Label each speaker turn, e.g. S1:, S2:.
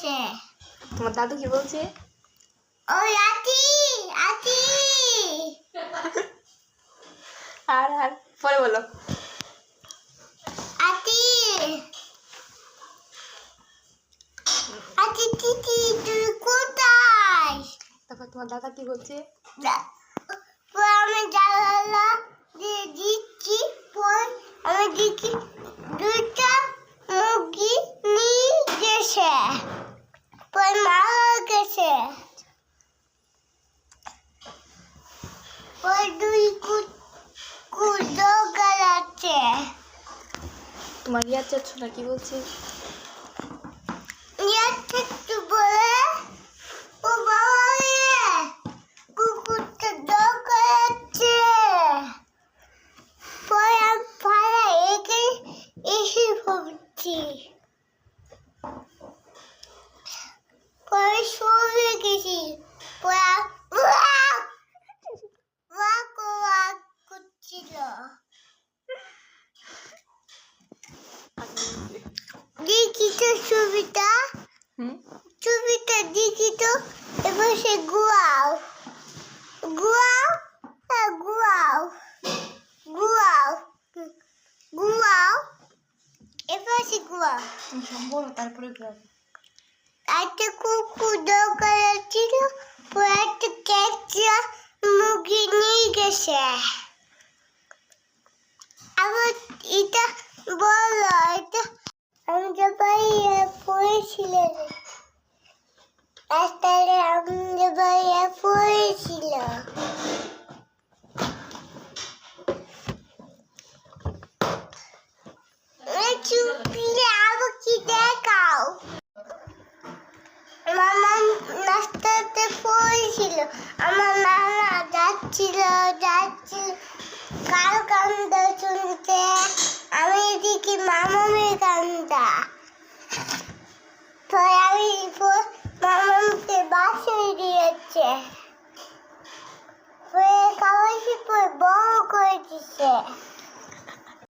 S1: গেছে
S2: তোমার দাদু কি বলছে?
S1: ওই আতি আতি।
S2: আর আর পরে বলো।
S1: আতি। আতি তিতি তুই কোথায়?
S2: তারপর তোমার দাদা কি বলছে?
S1: আমি জানালা দিয়ে দিচ্ছি পর আমি দেখি দুটা মুরগি নিয়ে গেছে পর মারা পর দুই কুদো গালাচ্ছে
S2: তোমার ইয়ার চাচ্ছ না কি বলছে
S1: ইয়াতে একটু বলে ও বাবা রে কুকুরটা দৌড়াচ্ছে পরে আমি পাড়া এগে এসে ভাবছি পরে ওয়াক করছিল দেখি ছবিটা ছবিটা দেখি তো সে গুয়াও গুয়াও গুয়াও গুয়াও গুয়াও এবার সে গুয়াও
S2: তুমি তারপরে ঘুরাবো
S1: একটা কুকুর ছিল ক্যাচা নিয়ে গেছে। আবার এটা বলো এটা আমি সবাই রাস্তায় আমি সবাই আমার নানা যাচ্ছিল যাচ্ছিল। কার কান্দ শুনতে আমি দেখি মামামের কান্দা। তো আমি মামামকে বাসে দিয়েছে। কাগজ বড় করে দিছে।